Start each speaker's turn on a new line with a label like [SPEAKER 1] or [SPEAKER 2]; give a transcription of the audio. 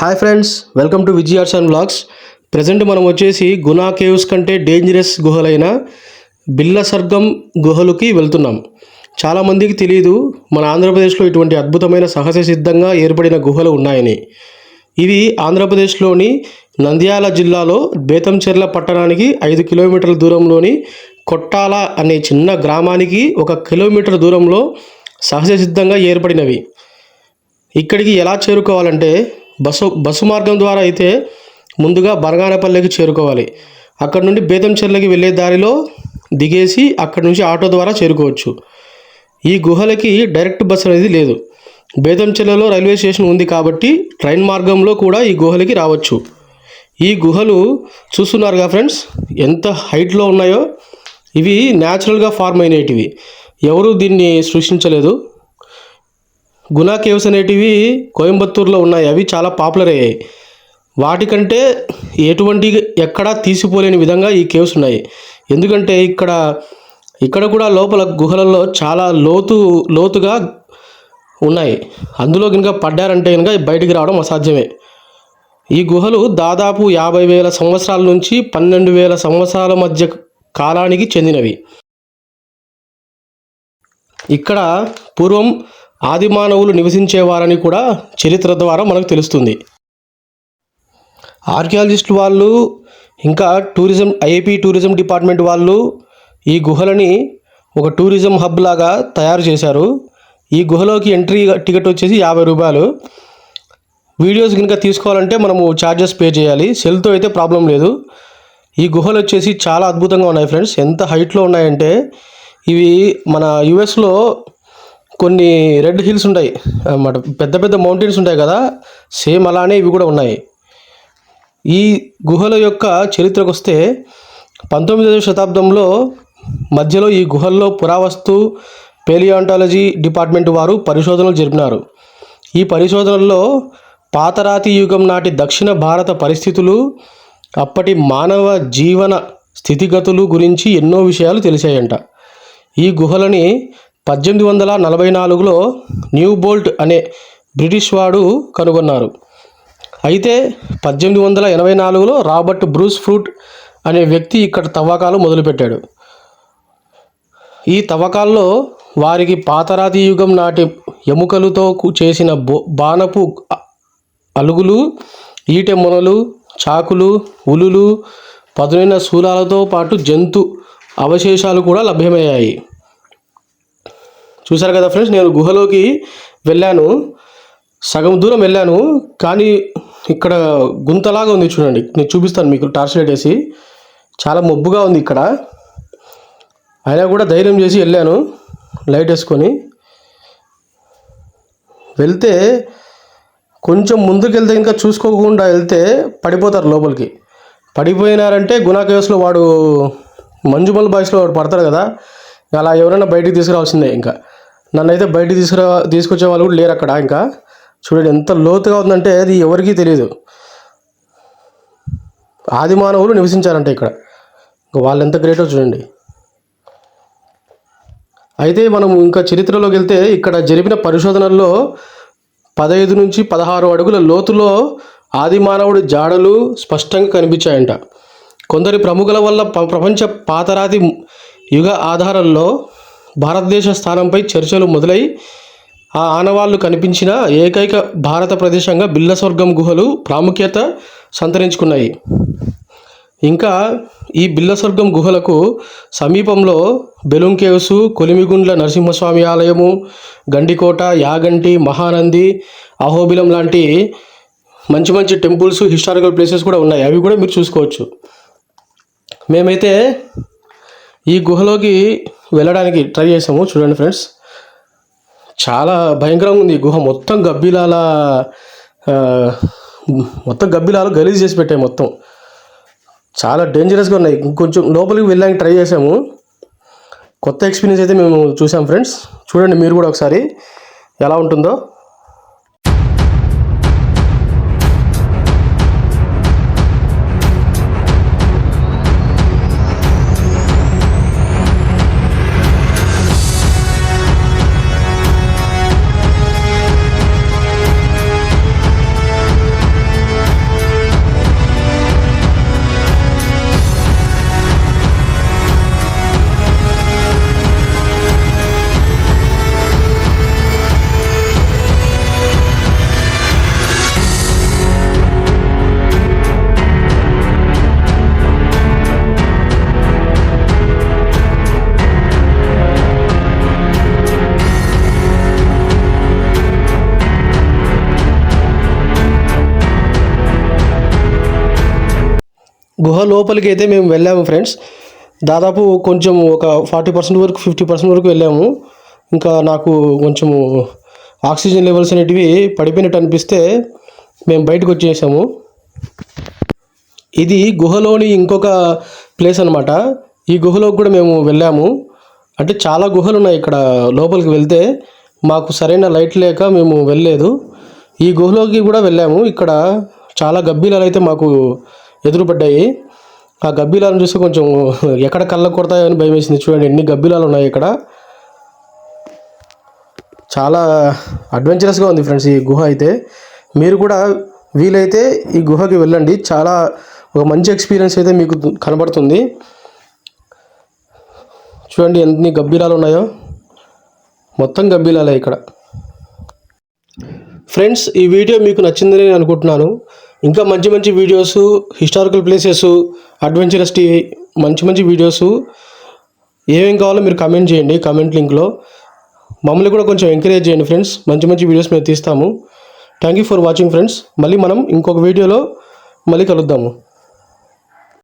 [SPEAKER 1] Hi friends welcome to విజయార్స్ and blogs present మనం వచ్చేసి గునా కేవ్స్ కంటే డేంజరస్ గుహలైన బిల్ల సర్గం గుహలకి వెళ్తున్నాం. చాలామందికి తెలియదు మన ఆంధ్రప్రదేశ్లో ఇటువంటి అద్భుతమైన సహజ సిద్ధంగా ఏర్పడిన గుహలు ఉన్నాయని. ఇవి ఆంధ్రప్రదేశ్లోని నంద్యాల జిల్లాలో బేతంచెర్ల పట్టణానికి ఐదు కిలోమీటర్ల దూరంలోని కొట్టాల అనే చిన్న గ్రామానికి ఒక కిలోమీటర్ దూరంలో సహజ సిద్ధంగా ఏర్పడినవి. ఇక్కడికి ఎలా చేరుకోవాలంటే బస్సు బస్సు మార్గం ద్వారా అయితే ముందుగా బనగానపల్లెకి చేరుకోవాలి. అక్కడ నుండి బేతంచెర్లకి వెళ్ళే దారిలో దిగేసి అక్కడ నుంచి ఆటో ద్వారా చేరుకోవచ్చు. ఈ గుహలకి డైరెక్ట్ బస్సు అనేది లేదు. బేతంచెర్లలో రైల్వే స్టేషన్ ఉంది కాబట్టి ట్రైన్ మార్గంలో కూడా ఈ గుహలకి రావచ్చు. ఈ గుహలు చూస్తున్నారుగా ఫ్రెండ్స్ ఎంత హైట్లో ఉన్నాయో. ఇవి న్యాచురల్గా ఫార్మ్ అయినటివి ఎవరు దీన్ని సృష్టించలేదు. గునా కేవ్స్ అనేటివి కోయంబత్తూరులో ఉన్నాయి. అవి చాలా పాపులర్ అయ్యాయి. వాటికంటే ఎటువంటి ఎక్కడా తీసిపోలేని విధంగా ఈ కేవ్స్ ఉన్నాయి. ఎందుకంటే ఇక్కడ ఇక్కడ కూడా లోపల గుహలలో చాలా లోతు లోతుగా ఉన్నాయి. అందులో కనుక పడ్డారంటే కనుక బయటికి రావడం అసాధ్యమే. ఈ గుహలు దాదాపు యాభై వేల సంవత్సరాల నుంచి పన్నెండు వేల సంవత్సరాల మధ్య కాలానికి చెందినవి. ఇక్కడ పూర్వం ఆది మానవులు నివసించేవారని కూడా చరిత్ర ద్వారా మనకు తెలుస్తుంది. ఆర్కియాలజిస్ట్ వాళ్ళు ఇంకా టూరిజం ఐఏపీ టూరిజం డిపార్ట్మెంట్ వాళ్ళు ఈ గుహలని ఒక టూరిజం హబ్ లాగా తయారు చేశారు. ఈ గుహలోకి ఎంట్రీ టికెట్ వచ్చేసి యాభై రూపాయలు. వీడియోస్ కనుక తీసుకోవాలంటే మనము ఛార్జెస్ పే చేయాలి. సెల్తో అయితే ప్రాబ్లం లేదు. ఈ గుహలు వచ్చేసి చాలా అద్భుతంగా ఉన్నాయి ఫ్రెండ్స్. ఎంత హైట్లో ఉన్నాయంటే ఇవి మన యుఎస్లో కొన్ని రెడ్ హిల్స్ ఉంటాయి అన్నమాట. పెద్ద పెద్ద మౌంటైన్స్ ఉంటాయి కదా సేమ్ అలానే ఇవి కూడా ఉన్నాయి. ఈ గుహల యొక్క చరిత్రకు వస్తే పంతొమ్మిదవ శతాబ్దంలో మధ్యలో ఈ గుహల్లో పురావస్తు పేలియాంటాలజీ డిపార్ట్మెంట్ వారు పరిశోధనలు జరిపినారు. ఈ పరిశోధనల్లో పాతరాతి యుగం నాటి దక్షిణ భారత పరిస్థితులు అప్పటి మానవ జీవన స్థితిగతులు గురించి ఎన్నో విషయాలు తెలిసాయంట ఈ గుహలని పద్దెనిమిది వందల నలభై నాలుగులో న్యూ బోల్ట్ అనే బ్రిటిష్ వాడు కనుగొన్నారు. అయితే పద్దెనిమిది వందల ఎనభై నాలుగులో రాబర్ట్ బ్రూస్ ఫ్రూట్ అనే వ్యక్తి ఇక్కడ తవ్వకాలు మొదలుపెట్టాడు. ఈ తవ్వకాల్లో వారికి పాతరాతి యుగం నాటి ఎముకలతో చేసిన బో బాణపు అలుగులు ఈటె మొనలు చాకులు ఉలులు పదునైన శూలాలతో పాటు జంతు అవశేషాలు కూడా లభ్యమయ్యాయి. చూసారు కదా ఫ్రెండ్స్ నేను గుహలోకి వెళ్ళాను. సగం దూరం వెళ్ళాను. కానీ ఇక్కడ గుంతలాగా ఉంది చూడండి. నేను చూపిస్తాను మీకు టార్చ్ లైట్ వేసి. చాలా మబ్బుగా ఉంది ఇక్కడ. అయినా కూడా ధైర్యం చేసి వెళ్ళాను లైట్ వేసుకొని. వెళ్తే కొంచెం ముందుకెళ్తే ఇంకా చూసుకోకుండా వెళ్తే పడిపోతారు లోపలికి. పడిపోయినారంటే గుణా కేవ్స్లో వాడు మంజుమల్ బాయ్స్లో వాడు పడతాడు కదా. అలా ఎవరైనా బయటికి తీసుకురావాల్సిందే ఇంకా. నన్ను అయితే బయట తీసుకురా తీసుకొచ్చే వాళ్ళు కూడా లేరు అక్కడ ఇంకా. చూడండి ఎంత లోతుగా ఉందంటే అది ఎవరికీ తెలియదు ఆది మానవులు నివసించారంట ఇక్కడ. ఇంకా వాళ్ళు ఎంత గ్రేటో చూడండి. అయితే మనం ఇంకా చరిత్రలోకి వెళ్తే ఇక్కడ జరిపిన పరిశోధనల్లో పదహైదు నుంచి పదహారు అడుగుల లోతులో ఆది మానవుడి జాడలు స్పష్టంగా కనిపించాయంట. కొందరి ప్రముఖుల వల్ల ప- ప్రపంచ పాతరాతి యుగ ఆధారంలో భారతదేశ స్థానంపై చర్చలు మొదలై ఆ ఆనవాళ్ళు కనిపించిన ఏకైక భారత ప్రదేశంగా బిల్లస్వర్గం గుహలు ప్రాముఖ్యత సంతరించుకున్నాయి. ఇంకా ఈ బిల్లస్వర్గం గుహలకు సమీపంలో బెలూన్ కేవ్స్ కొలిమిగుండ్ల నరసింహస్వామి ఆలయము గండికోట యాగంటి మహానంది అహోబిలం లాంటి మంచి మంచి టెంపుల్స్ హిస్టారికల్ ప్లేసెస్ కూడా ఉన్నాయి. అవి కూడా మీరు చూసుకోవచ్చు. మేమైతే ఈ గుహలోకి వెళ్ళడానికి ట్రై చేసాము చూడండి ఫ్రెండ్స్. చాలా భయంకరంగా ఉంది గుహ. మొత్తం గబ్బిలాల మొత్తం గబ్బిలాలు గలీజ్ చేసి పెట్టాయి మొత్తం. చాలా డేంజరస్గా ఉన్నాయి. ఇంకొంచెం లోపలికి వెళ్ళడానికి ట్రై చేసాము కొత్త ఎక్స్పీరియన్స్ అయితే మేము చూసాం ఫ్రెండ్స్. చూడండి మీరు కూడా ఒకసారి ఎలా ఉంటుందో. గుహ లోపలికి అయితే మేము వెళ్ళాము ఫ్రెండ్స్. దాదాపు కొంచెం ఒక ఫార్టీ పర్సెంట్ వరకు ఫిఫ్టీ పర్సెంట్ వరకు వెళ్ళాము. ఇంకా నాకు కొంచెము ఆక్సిజన్ లెవెల్స్ అనేటివి పడిపోయినట్టు అనిపిస్తే మేము బయటకు వచ్చేసాము. ఇది గుహలోని ఇంకొక ప్లేస్ అనమాట ఈ గుహలోకి కూడా మేము వెళ్ళాము. అంటే చాలా గుహలు ఉన్నాయి ఇక్కడ లోపలికి వెళ్తే. మాకు సరైన లైట్ లేక మేము వెళ్ళలేదు. ఈ గుహలోకి కూడా వెళ్ళాము. ఇక్కడ చాలా గబ్బిలాలు అయితే మాకు ఎదురుపడ్డాయి. ఆ గబ్బిలాలను చూస్తే కొంచెం ఎక్కడ కళ్ళ కొడతాయో అని భయం వేసింది. చూడండి ఎన్ని గబ్బిలాలు ఉన్నాయి ఇక్కడ. చాలా అడ్వెంచరస్గా ఉంది ఫ్రెండ్స్ ఈ గుహ అయితే. మీరు కూడా వీలైతే ఈ గుహకి వెళ్ళండి. చాలా ఒక మంచి ఎక్స్పీరియన్స్ అయితే మీకు కనబడుతుంది. చూడండి ఎన్ని గబ్బిలాలు ఉన్నాయో. మొత్తం గబ్బిలాలే ఇక్కడ. ఫ్రెండ్స్ ఈ వీడియో మీకు నచ్చిందని నేను అనుకుంటున్నాను. ఇంకా మంచి మంచి videos historical places adventurous TV మంచి మంచి వీడియోస్ ఏమేం కావాలో మీరు కమెంట్ చేయండి కమెంట్ లింక్లో మమ్మల్ని కూడా కొంచెం ఎంకరేజ్ చేయండి ఫ్రెండ్స్ మంచి మంచి వీడియోస్ మేము తీస్తాము. Thank you for watching friends మళ్ళీ మనం ఇంకొక వీడియోలో మళ్ళీ కలుద్దాము.